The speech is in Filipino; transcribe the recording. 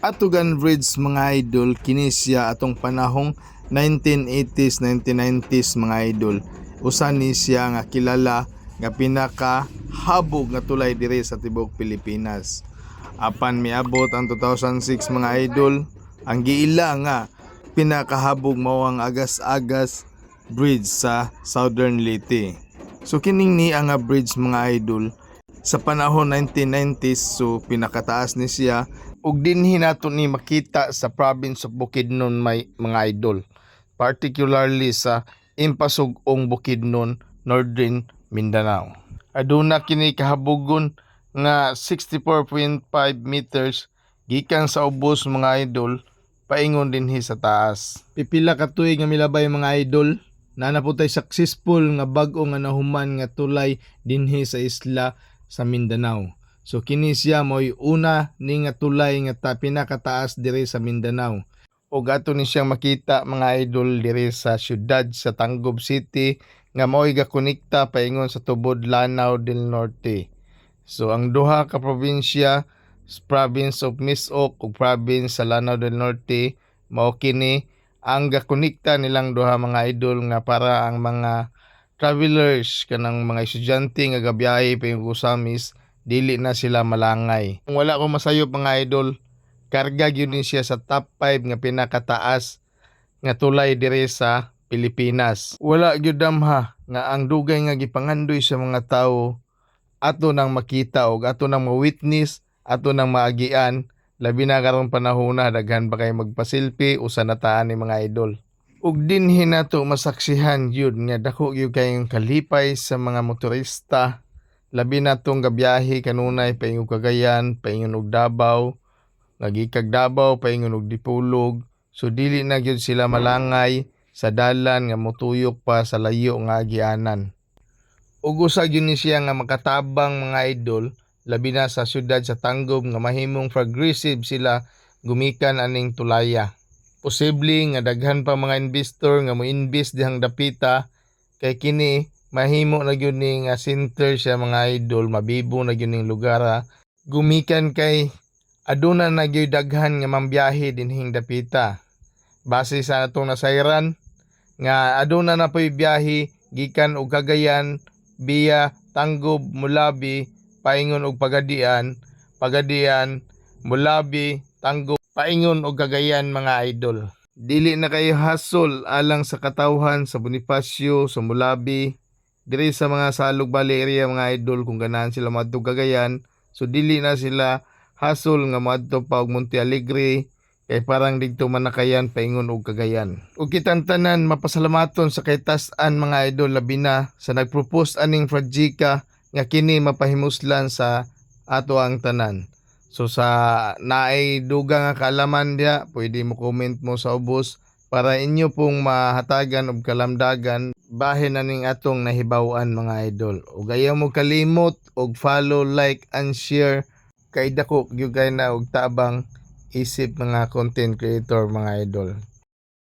Atugan Bridge mga idol kini siya atong panahong 1980s 1990s mga idol. Usa ni siya nga kilala nga pinaka habog nga tulay diri sa tibok Pilipinas. Apan miabot ang 2006 mga idol ang giila nga pinakahabog mao ang agas-agas bridge sa Southern Leyte. So kining ni nga bridge mga idol sa panahon 1990s so pinakataas ni siya. Ug dinhi nato ni makita sa province of Bukidnon may mga idol. Particularly sa Impasugong Bukidnon Northern Mindanao. Aduna kini kahabugon nga 64.5 meters gikan sa ubos mga idol paingon dinhi sa taas. Pipila ka tuig nga milabay mga idol. Na naputay successful nga bag-o nga nahuman nga tulay dinhi sa isla sa Mindanao. So kini siya mo'y una ni nga tulay nga ta, pinakataas diri sa Mindanao. O gato ni siyang makita mga idol diri sa syudad sa Tanggob City nga mo'y gakonekta paingon sa tubod Lanao del Norte. So ang duha ka probinsya, province of Misok ug province sa Lanao del Norte mao kini ang gakonekta nilang duha mga idol nga para ang mga travelers kanang mga estudyante nga gabiyahe pa yung kusamis dili na sila malangay. Kung wala ko masayop mga idol, karga gyud ni siya sa top 5 nga pinakataas nga tulay dire sa Pilipinas. Wala gyud damha nga ang dugay nga gipangandoy sa mga tawo ato nang makita og ato nang ma-witness, ato nang maagian labi na karon panahon na daghan pa kay magpasilpi usa na taan ni mga idol ug dinhi nato masaksihan yun nga dako gyud kayong kalipay sa mga motorista. Labi na tong gabiyahe kanunay paingon Cagayan paingon og Davao. Nagikag Davao paingon og Dipolog so dili na gyud sila malangay sa dalan nga motuyok pa sa layo nga agianan. Ug usa gyud ni siya nga makatabang mga idol labi na sa syudad sa Tanggob nga mahimong progressive sila gumikan aning tulaya posible nga daghan pa mga investor nga mo-invest dihang dapita. Kay kini mahimo na gyud ni nga center siya mga idol. Mabibo na gyud ning lugar ha. gumikan kay aduna na gyud daghan nga mambiyahe dinhing dapita. Base sa atong nasayran nga aduna na po'y biyahe gikan og Cagayan via Tanggob Mulabi paingon og Pagadian Pagadian Mulabi Tanggob paingon og Cagayan mga idol. Dili na kayo hasol alang sa katawhan sa Bonifacio, sa Mulabi, diri sa mga salog area mga idol kung ganahan sila madto Cagayan. So dili na sila hasol nga madto pa og Monte Alegre kay parang didto man na kayan paingon og Cagayan. Ug kitang tanan mapasalamaton sa kay tas-an mga idol labi na sa nagpropose aning Frajika nga kini mapahimuslan sa ato ang tanan. So sa naay duga nga kaalaman dia, pwede mo comment mo sa ubos para inyo pong mahatagan og kalamdagan bahin na ning atong nahibawan mga idol. Ug ayaw mo kalimot og follow, like and share kay dako gyud na og tabang isip mga content creator mga idol.